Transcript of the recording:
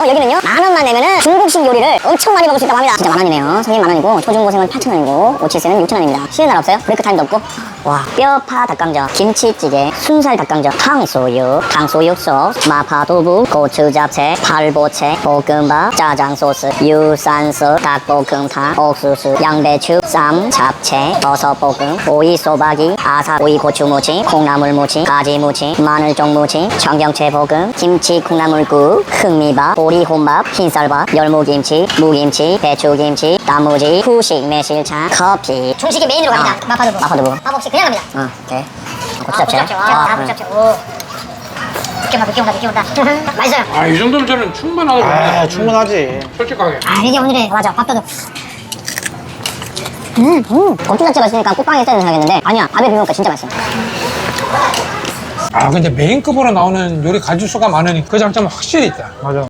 어, 여기는요? 만 원만 내면은 중국식 요리를 엄청 많이 먹을 수 있다고 합니다. 진짜 만 원이네요. 선생님 만 원이고 초중고생은 8천 원이고 오치스는 6천 원입니다. 쉬는 날 없어요? 브레이크 타임도 없고? 와 뼈파 닭강정 김치찌개 순살 닭강정 탕수육 소스 마파두부 고추 잡채 팔보채 볶음밥 짜장 소스 유산소 닭볶음탕 옥수수 양배추 쌈 잡채 버섯 볶음 오이 소박이 아사 오이 고추 무침 콩나물 무침 가지 무침 마늘종 무침 청경채 볶음 김치 콩나물국 흑미밥 보리 혼밥 흰쌀밥 열무김 치 무김치 배추김치 단무지 후식 매실차 커피 중식이 메인으로 갑니다. 마파두부. 마파두부 밥 없이 그냥 갑니다. 어 오케이 아, 고추 잡채 고추 잡채. 와, 다 응. 고추 잡채. 오. 느껴 온다, 느껴 온다, 느껴 온다. 맛있어요. 아, 이 정도면 저는 충분하다고 봅니다. 아, 충분하지. 솔직하게. 아, 이게 오늘의 맞아. 밥도둑. 음, 음. 고추 자체가 있으니까 꽃빵이 있어야 생각했는데 아니야 밥에 비벼니까 진짜 맛있어 아, 근데 메인급으로 나오는 요리 가짓수가 많으니 그 장점은 확실히 있다. 맞아.